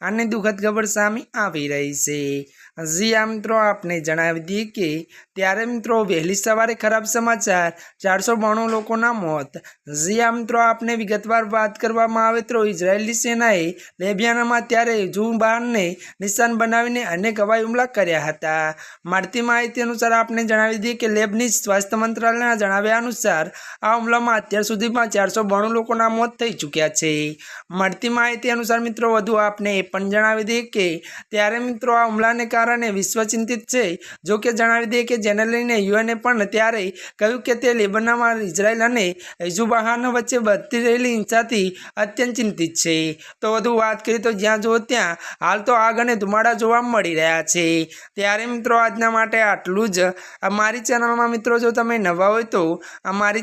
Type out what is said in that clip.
અને દુઃખદ ખબર સામે આવી રહી છે. જી આ મિત્રો, આપને જણાવી દઈએ કે ત્યારે મિત્રો વહેલી સવારે ખરાબ સમાચાર, ચારસો બાણું લોકોના મોત. જી આ મિત્રો, આપને વિગતવાર વાત કરવામાં આવે તો ઇઝરાયેલી સેનાએ લેબિયાનામાં ત્યારે જુબાનને નિશાન બનાવીને અનેક હવાઈ હુમલા કર્યા હતા. મળતી માહિતી અનુસાર આપને જણાવી દઈએ કે લેબની સ્વાસ્થ્ય મંત્રાલયના જણાવ્યા અનુસાર આ હુમલામાં અત્યાર સુધીમાં ચારસો બાણું લોકોના મોત થઈ ચૂક્યા છે. મળતી માહિતી અનુસાર મિત્રો, વધુ આપને એ પણ જણાવી દઈએ કે, ત્યારે મિત્રો આ હુમલાને કારણે વિશ્વ ચિંતિત છે. જો કે જણાવી દઈએ કે જેને લઈને યુએને પણ ત્યારે કહ્યું કે તે લેબનામાં ઇઝરાયલ અને હિઝુબાહાન વચ્ચે વધતી રહેલી હિંસાથી અત્યંત ચિંતિત છે. તો વધુ વાત કરીએ તો જ્યાં જુઓ ત્યાં હાલ તો આગ અને ધુમાડા જોવા મળી રહ્યા છે. ત્યારે મિત્રો, આજના માટે આટલું જ. અમારી ચેનલમાં મિત્રો, જો તમે નવા હોય તો અમારી